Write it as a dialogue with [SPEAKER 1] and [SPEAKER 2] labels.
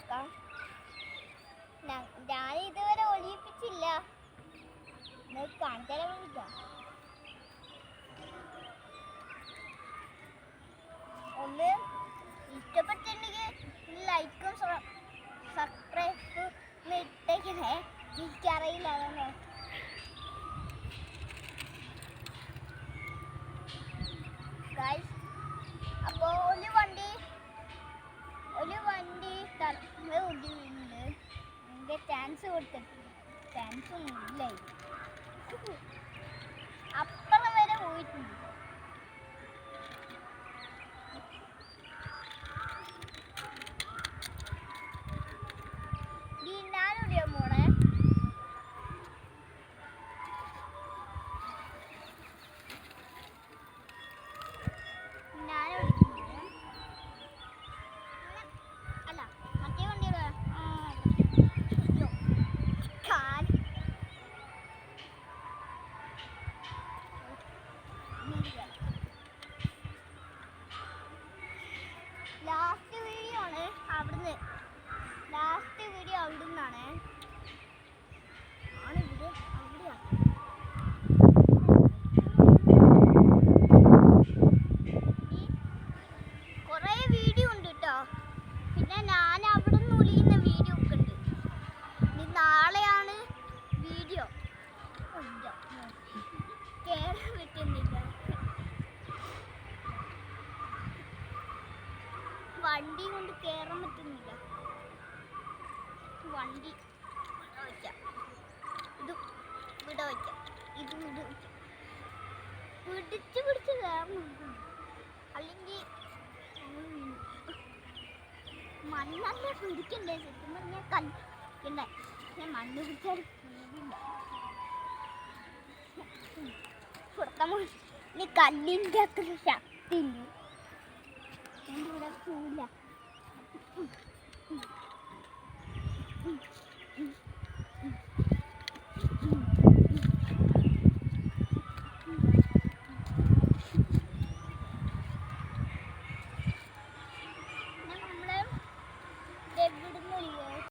[SPEAKER 1] നോക്കാം. ഞാൻ ഇതുവരെ ഒളിയിപ്പിച്ചില്ല. കാണിച്ചാലേ വിളിക്കാം ഒന്ന് ഇഷ്ടപ്പെട്ടിട്ടുണ്ടെങ്കിൽ ലൈക്കും സബ്സ്ക്രൈബും ഇട്ടേക്കണേ. എനിക്കറിയില്ല അതൊന്നും. Guys. ചാൻസ് കൊടുത്തിട്ടുണ്ട് ചാൻസ് ഒന്നും ഇല്ല ലാസ്റ്റ് വീഡിയോ ആണ് അവിടുന്ന് ലാസ്റ്റ് വീഡിയോ അവിടുന്നാണ് ആണ് വീഡിയോ അവിടെയാണ് ഈ കുറേ വീഡിയോ ഉണ്ട് കേട്ടോ പിന്നെ ഞാൻ അവിടെ നിന്ന് ഒളിയുന്ന വീഡിയോ ഒക്കെ ഉണ്ട് ഇനി നാളെയാണ് വീഡിയോ കേറാൻ പറ്റുന്നില്ല വണ്ടി കൊണ്ട് കേറാൻ പറ്റുന്നില്ല. വണ്ടി ഇവിടെ വയ്ക്കാം ഇത് ഇവിടെ വയ്ക്കാം പിടിച്ച് പിടിച്ച് കയറണം അല്ലെങ്കിൽ മണ്ണല്ല പിടിക്കണ്ടേ? സത്യം പറഞ്ഞാൽ ഞാൻ മണ്ണ് പിടിച്ചാൽ പുറത്തമ്മ ഇനി കല്ലിന്റെ അത്ര ശക്തി ഇല്ല. ഇവിടെ പോവില്ല